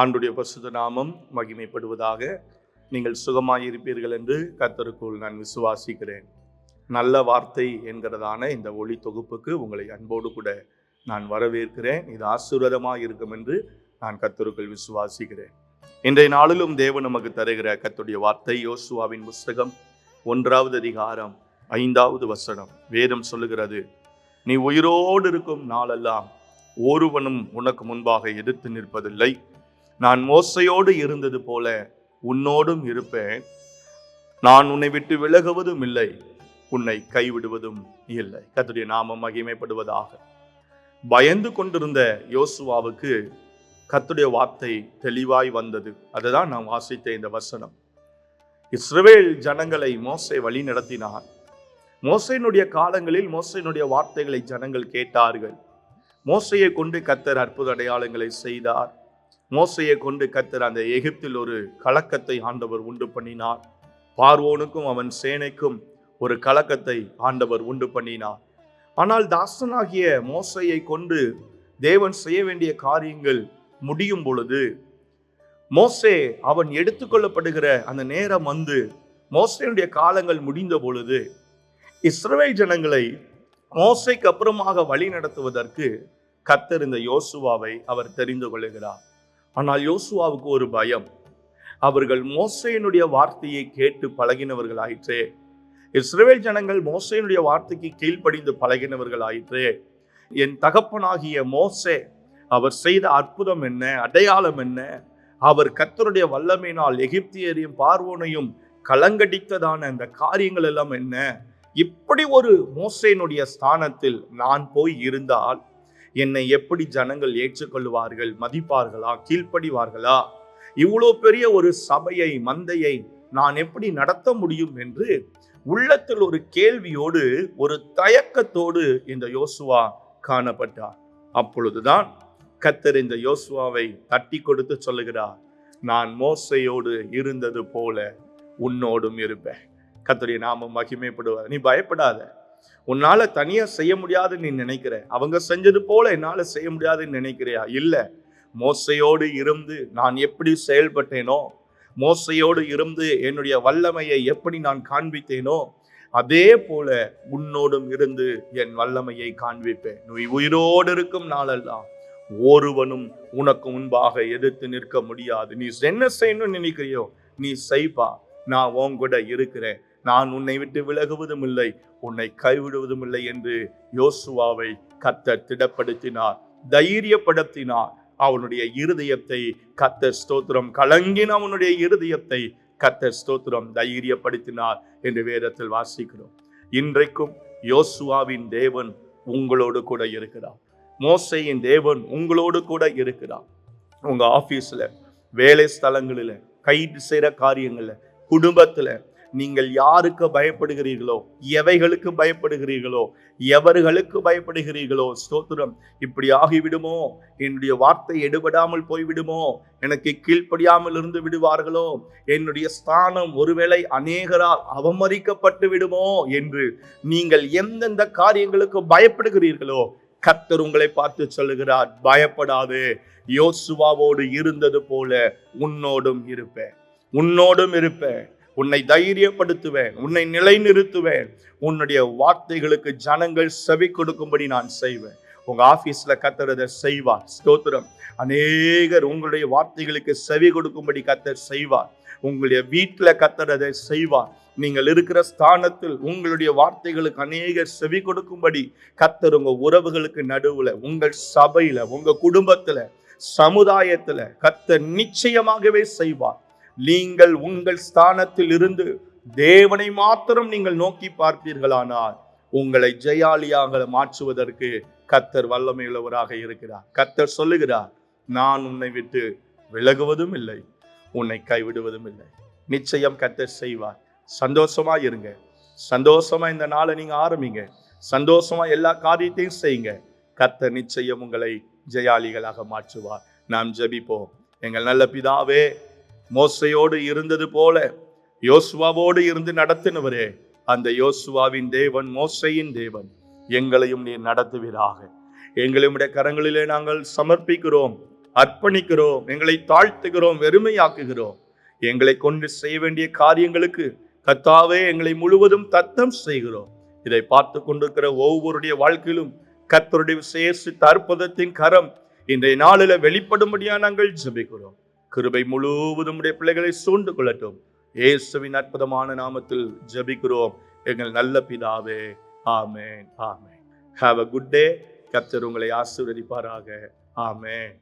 ஆண்டுடைய பசுத நாமம் மகிமைப்படுவதாக நீங்கள் சுகமாயிருப்பீர்கள் என்று கத்தருக்குள் நான் விசுவாசிக்கிறேன். நல்ல வார்த்தை என்கிறதான இந்த ஒளி தொகுப்புக்கு உங்களை அன்போடு கூட நான் வரவேற்கிறேன். இது ஆசீர்வாதமாக இருக்கும் என்று நான் கத்தருக்குள் விசுவாசிக்கிறேன். இன்றைய நாளிலும் தேவன் நமக்கு தருகிற கத்துடைய வார்த்தை யோசுவாவின் புஸ்தகம் ஒன்றாவது அதிகாரம் ஐந்தாவது வசனம். வேதம் சொல்லுகிறது நீ உயிரோடு இருக்கும் நாளெல்லாம் ஒருவனும் உனக்கு முன்பாக எதிர்த்து நிற்பதில்லை. நான் மோசையோடு இருந்தது போல உன்னோடும் இருப்பேன். நான் உன்னை விட்டு விலகுவதும் இல்லை உன்னை கைவிடுவதும் இல்லை. கத்துடைய நாமம் மகிமைப்படுவதாக. பயந்து கொண்டிருந்த யோசுவாவுக்கு கத்துடைய வார்த்தை தெளிவாய் வந்தது. அதுதான் நான் வாசித்த இந்த வசனம். இஸ்ரவேல் ஜனங்களை மோசை வழி நடத்தினார். மோசையினுடைய காலங்களில் மோசையினுடைய வார்த்தைகளை ஜனங்கள் கேட்டார்கள். மோசையை கொண்டு கத்தர் அற்புத அடையாளங்களை செய்தார். மோசையை கொண்டு கத்தர் அந்த எகிப்தில் ஒரு கலக்கத்தை ஆண்டவர் உண்டு பண்ணினார். பார்வோனுக்கும் அவன் சேனைக்கும் ஒரு கலக்கத்தை ஆண்டவர் உண்டு பண்ணினார். ஆனால் தாசனாகிய மோசையை கொண்டு தேவன் செய்ய வேண்டிய காரியங்கள் முடியும் பொழுது மோசே அவன் எடுத்துக்கொள்ளப்படுகிற அந்த நேரம் வந்து மோசையுடைய காலங்கள் முடிந்த பொழுது இஸ்ரவேல் ஜனங்களை மோசைக்கு அப்புறமாக வழி நடத்துவதற்கு கத்தர் இந்த யோசுவாவை அவர் தெரிந்து கொள்கிறார் ஆனால் யோசுவாவுக்கு ஒரு பயம். அவர்கள் மோசையினுடைய வார்த்தையை கேட்டு பழகினவர்கள் ஆயிற்றே இஸ்ரவேல் ஜனங்கள் மோசையினுடைய வார்த்தைக்கு கீழ்ப்படிந்து பழகினவர்கள் ஆயிற்றே என் தகப்பனாகிய மோசே அவர் செய்த அற்புதம் என்ன? அடையாளம் என்ன? அவர் கத்தருடைய வல்லமையினால் எகிப்தியரையும் பார்வோனையும் கலங்கடித்ததான அந்த காரியங்கள் எல்லாம் என்ன? இப்படி ஒரு மோசையினுடைய ஸ்தானத்தில் நான் போய் இருந்தால் என்னை எப்படி ஜனங்கள் ஏற்றுக்கொள்வார்கள் மதிப்பார்களா கீழ்ப்படிவார்களா? இவ்வளோ பெரிய ஒரு சபையை மந்தையை நான் எப்படி நடத்த முடியும் என்று உள்ளத்தில் ஒரு கேள்வியோடு ஒரு தயக்கத்தோடு இந்த யோசுவா காணப்பட்டார். அப்பொழுதுதான் கத்தர் இந்த யோசுவாவை தட்டி கொடுத்து சொல்லுகிறார் நான் மோசையோடு இருந்தது போல உன்னோடும் இருப்பேன். கத்தருடைய நாமம் மகிமைப்படுவார். நீ பயப்படாத. உன்னால தனியா செய்ய முடியாதுன்னு நீ நினைக்கிற. அவங்க செஞ்சது போல என்னால செய்ய முடியாதுன்னு நினைக்கிறியா? இல்ல. மோசையோடு இருந்து நான் எப்படி செயல்பட்டேனோ மோசையோடு இருந்து என்னுடைய வல்லமையை எப்படி நான் காண்பித்தேனோ அதே போல உன்னோடும் இருந்து என் வல்லமையை காண்பிப்பேன். நீ உயிரோடு இருக்கும் நாளெல்லாம் ஒருவனும் உனக்கு முன்பாக எதிர்த்து நிற்க முடியாது. நீ என்ன செய்யணும்னு நினைக்கிறியோ நீ செய்ப்பா. நான் உன் கூட இருக்கிறேன். நான் உன்னை விட்டு விலகுவதும் இல்லை உன்னை கைவிடுவதும் இல்லை என்று யோசுவாவை கத்தர் திடப்படுத்தினார் தைரியப்படுத்தினார். அவனுடைய இருதயத்தை கத்தர் ஸ்தோத்திரம் கலங்கின அவனுடைய இருதயத்தை கத்தர் ஸ்தோத்திரம் தைரியப்படுத்தினார் என்று வேதத்தில் வாசிக்கிறோம். இன்றைக்கும் யோசுவாவின் தேவன் உங்களோடு கூட இருக்கிறார். மோசையின் தேவன் உங்களோடு கூட இருக்கிறார். உங்க ஆபீஸ்ல வேலை ஸ்தலங்களில் கைது செய்கிற காரியங்களில் குடும்பத்தில் நீங்கள் யாருக்கு பயப்படுகிறீர்களோ எவைகளுக்கு பயப்படுகிறீர்களோ எவர்களுக்கு பயப்படுகிறீர்களோ ஸ்தோத்திரம். இப்படி ஆகிவிடுமோ? என்னுடைய வார்த்தை எடுபடாமல் போய்விடுமோ? எனக்கு கீழ்ப்படியாமல் இருந்து விடுவார்களோ? என்னுடைய ஸ்தானம் ஒருவேளை அநேகரால் அவமதிக்கப்பட்டு விடுமோ? என்று நீங்கள் எந்தெந்த காரியங்களுக்கு பயப்படுகிறீர்களோ கர்த்தர் உங்களை பார்த்து சொல்லுகிறார் பயப்படாது. யோசுவாவோடு இருந்தது போல உன்னோடும் இருப்பேன். உன்னோடும் இருப்பேன். உன்னை தைரியப்படுத்துவேன் உன்னை நிலைநிறுத்துவேன். உன்னுடைய வார்த்தைகளுக்கு ஜனங்கள் செவி கொடுக்கும்படி நான் செய்வேன். உங்க ஆபீஸ்ல கத்துறத செய்வார். ஸ்தோத்திரம். அநேகர் உங்களுடைய வார்த்தைகளுக்கு செவி கொடுக்கும்படி கத்தர் செய்வார். உங்களுடைய வீட்டில் கத்துறதை செய்வார். நீங்கள் இருக்கிற ஸ்தானத்தில் உங்களுடைய வார்த்தைகளுக்கு அநேகர் செவி கொடுக்கும்படி கத்தர் உங்க உறவுகளுக்கு நடுவுல உங்கள் சபையில உங்க குடும்பத்துல சமுதாயத்துல கத்தர் நிச்சயமாகவே செய்வார். நீங்கள் உங்கள் ஸ்தானத்தில் இருந்து தேவனை மாத்திரம் நீங்கள் நோக்கி பார்ப்பீர்களானால் உங்களை ஜெயாலியாக மாற்றுவதற்கு கத்தர் வல்லமையுள்ளவராக இருக்கிறார். கத்தர் சொல்லுகிறார் நான் உன்னை விட்டு விலகுவதும் இல்லை உன்னை கைவிடுவதும் இல்லை. நிச்சயம் கத்தர் செய்வார். சந்தோஷமா இருங்க. சந்தோஷமா இந்த நாளை நீங்க ஆரம்பிங்க. சந்தோஷமா எல்லா காரியத்தையும் செய்யுங்க. கத்தர் நிச்சயம் உங்களை ஜெயாலிகளாக மாற்றுவார். நாம் ஜெபிப்போம். எங்கள் நல்ல பிதாவே மோசையோடு இருந்தது போல யோசுவாவோடு இருந்து நடத்தினவரே அந்த யோசுவாவின் தேவன் மோசையின் தேவன். எங்களையும் நீர் நடத்துவீராக. எங்களுடைய கரங்களிலே நாங்கள் சமர்ப்பிக்கிறோம் அர்ப்பணிக்கிறோம் எங்களை தாழ்த்துகிறோம் வெறுமையாக்குகிறோம். எங்களை கொண்டு செய்ய வேண்டிய காரியங்களுக்கு கத்தாவே எங்களை முழுவதும் தத்தம் செய்கிறோம். இதை பார்த்து கொண்டிருக்கிற ஒவ்வொருடைய வாழ்க்கையிலும் கத்தருடைய விசேஷித்த அற்புதத்தின் கரம் இன்றைய நாளில வெளிப்படும்படியா நாங்கள் ஜெபிக்கிறோம். கிருபை முழுவதும் உடைய பிள்ளைகளை சூழ்ந்து கொள்ளட்டும். இயேசுவின் அற்புதமான நாமத்தில் ஜபிக்கிறோம். எங்கள் நல்ல பிதாவே ஆமேன் ஆமேன். ஹாவ் அ குட் டே கர்த்தர் உங்களை ஆசீர்வதிப்பாராக. ஆமேன்.